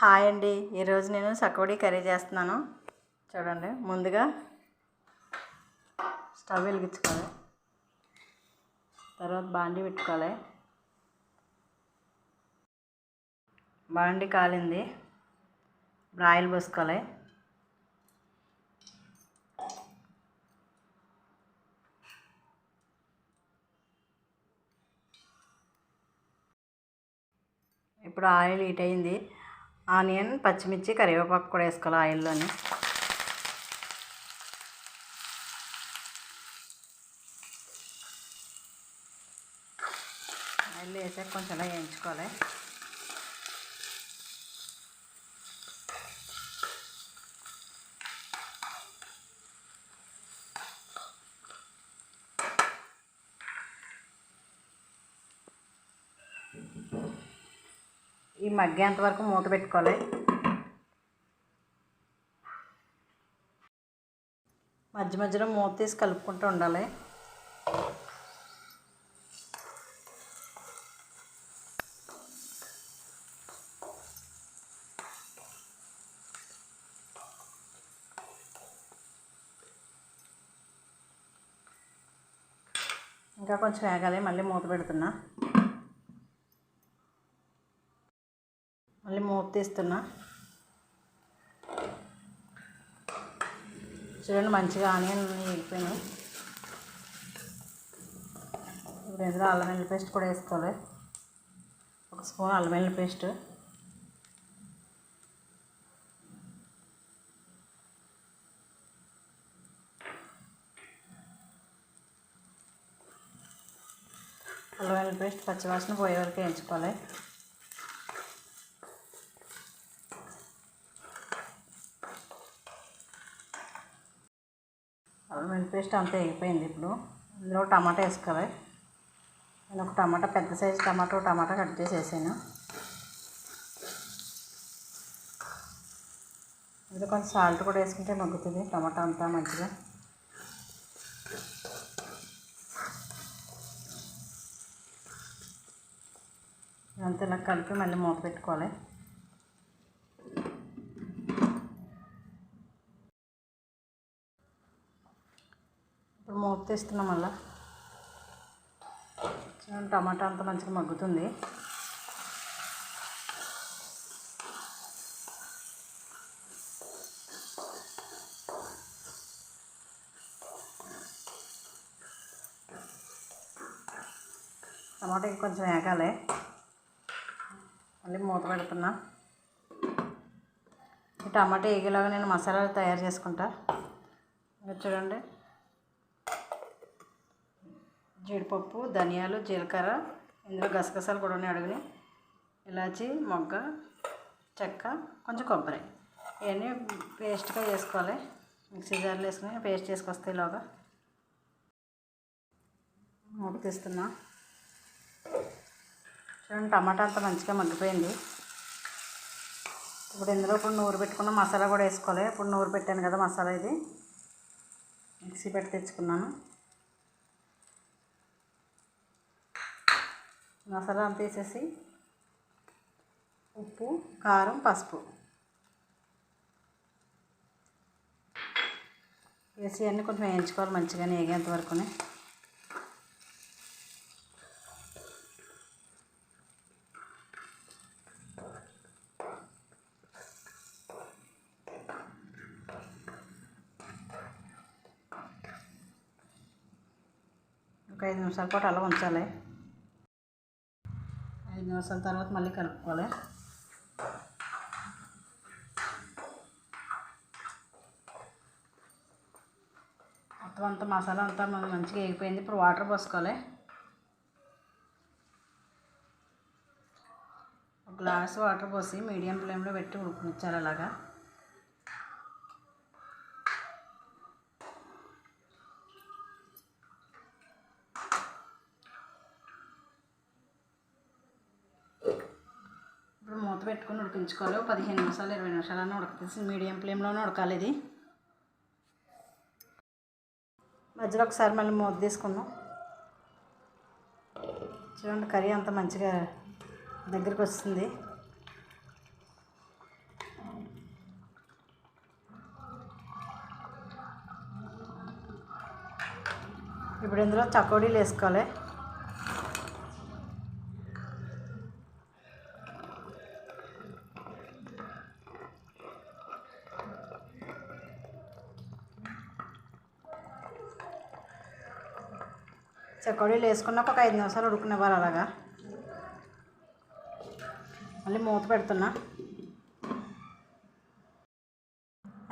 Hi అండి. ఈరోజు నేను సకోడి కర్రీ చేస్తున్నాను. చూడండి ముందుగా స్టవ్ వెలిగించుకోవాలి. తర్వాత బాండి పెట్టుకోవాలి. బాండి కాలింది. ఇప్పుడు ఆయిల్ పోసుకోవాలి. ఇప్పుడు ఆయిల్ హీట్ అయింది. ఆనియన్ పచ్చిమిర్చి కరివేపాకు కూడా వేసుకోవాలి ఆయిల్లోని. ఆయిల్ వేసాక కొంచెం అలా వేయించుకోవాలి. ఈ మగ్గేంత వరకు మూత పెట్టుకోవాలి. మధ్య మధ్యలో మూత తీసి కలుపుకుంటూ ఉండాలి. ఇంకా కొంచెం వేగాలి. మళ్ళీ మూత పెడుతున్నా. మళ్ళీ తీస్తున్నా చూడండి మంచిగా ఆనియన్ వేగిపోయినాయి ఇప్పుడు ఇందులో అల్లం వెల్లుల్లి పేస్ట్ కూడా వేసుకోవాలి. ఒక స్పూన్ అల్లం వెల్లుల్లి పేస్ట్. అల్లం వెల్లుల్లి పేస్ట్ పచ్చివాసన పోయే వరకు వేయించుకోవాలి. అల్లం వెల్లుల్లి పేస్ట్ అంతా వేగిపోయింది ఇప్పుడు. ఇందులో టమాటా వేసుకోవాలి. నేను ఒక టమాటా పెద్ద సైజు టమాటో టమాటా కట్ చేసి వేసాను ఇందులో కొంచెం సాల్ట్ కూడా వేసుకుంటే మగ్గుతుంది టమాటా అంతా మంచిగా. అంతా ఇలా కలిపి మళ్ళీ మూత పెట్టుకోవాలి. ఇప్పుడు మూత తీస్తున్నాం మళ్ళా టమాటా అంతా మంచిగా మగ్గుతుంది. టమాటా కొంచెం వేగాలి మళ్ళీ మూత పెడుతున్నా. ఈ టమాటా వేగేలాగా నేను మసాలాలు తయారు చేసుకుంటా. చూడండి. జీడిపప్పు ధనియాలు జీలకర్ర ఇందులో గసగసాలు కూడా ఉన్నాయి. అడుగుని ఇలాచి మొగ్గ చెక్క కొంచెం కొబ్బరి. ఇవన్నీ పేస్ట్గా వేసుకోవాలి. మిక్సీ జార్లో వేసుకుని పేస్ట్ చేసుకొస్తే ఇలాగా మూట తీస్తున్నా. చూడండి టమాటా అంతా మంచిగా మగ్గిపోయింది. ఇప్పుడు ఇందులో ఇప్పుడు నూరు పెట్టుకున్న మసాలా కూడా వేసుకోవాలి. ఇప్పుడు నూరు పెట్టాను కదా మసాలా ఇది. మిక్సీ పెట్టి తెచ్చుకున్నాను. మసాలా అంతా వేసేసి ఉప్పు కారం పసుపు. వేసి అన్నీ కొంచెం వేయించుకోవాలి మంచిగా వేగేంత వరకునే. ఒక ఐదు నిమిషాల పాటు అలా ఉంచాలి. నిమిషాల తర్వాత మళ్ళీ కలుపుకోవాలి మొత్తం అంతా మసాలా అంతా మంచిగా వేగిపోయింది. ఇప్పుడు వాటర్ పోసుకోవాలి. గ్లాస్ వాటర్ పోసి మీడియం ఫ్లేమ్లో పెట్టి ఉడికించాలి అలాగా. పెట్టుకుని ఉడికించుకోవాలి. పదిహేను నిమిషాలు ఇరవై నిమిషాలన్నా ఉడకతీసి మీడియం ఫ్లేమ్లోనే ఉడకాలి ఇది. మధ్యలో ఒకసారి మళ్ళీ మూత తీసుకున్నాం చూడండి కర్రీ అంత మంచిగా దగ్గరికి వస్తుంది. ఇప్పుడు ఇందులో చకోడీలు వేసుకోవాలి. చకోడీలు వేసుకున్నాక ఒక ఐదు నిమిషాలు ఉడుకునివ్వాలి అలాగా. మళ్ళీ మూత పెడుతున్నా.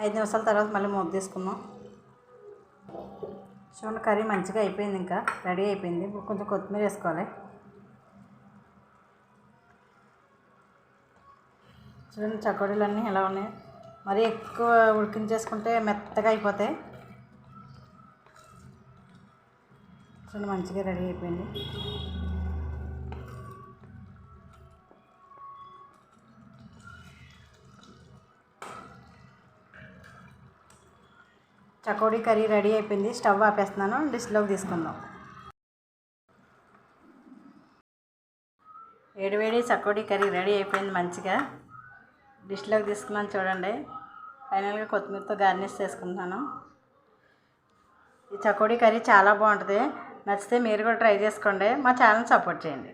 ఐదు నిమిషాల తర్వాత మళ్ళీ మూత తీసుకుందాం. చూడండి కర్రీ మంచిగా అయిపోయింది ఇంకా. రెడీ అయిపోయింది. ఇప్పుడు కొంచెం కొత్తిమీర వేసుకోవాలి. చూడండి చకోడీలన్నీ ఎలా ఉన్నాయి. మరీ ఎక్కువ ఉడికించేసుకుంటే మెత్తగా అయిపోతాయి. చూడండి మంచిగా రెడీ అయిపోయింది. చకోడీ కర్రీ రెడీ అయిపోయింది. స్టవ్ ఆపేస్తున్నాను. డిష్లోకి తీసుకుందాం. వేడివేడి చకోడీ కర్రీ రెడీ అయిపోయింది మంచిగా. డిష్లోకి తీసుకున్నాను చూడండి. ఫైనల్గా కొత్తిమీరతో గార్నిష్ చేసుకుంటున్నాను. ఈ చకోడీ కర్రీ చాలా బాగుంటుంది. నచ్చితే మీరు కూడా ట్రై చేసుకోండి. మా ఛానల్ సపోర్ట్ చేయండి.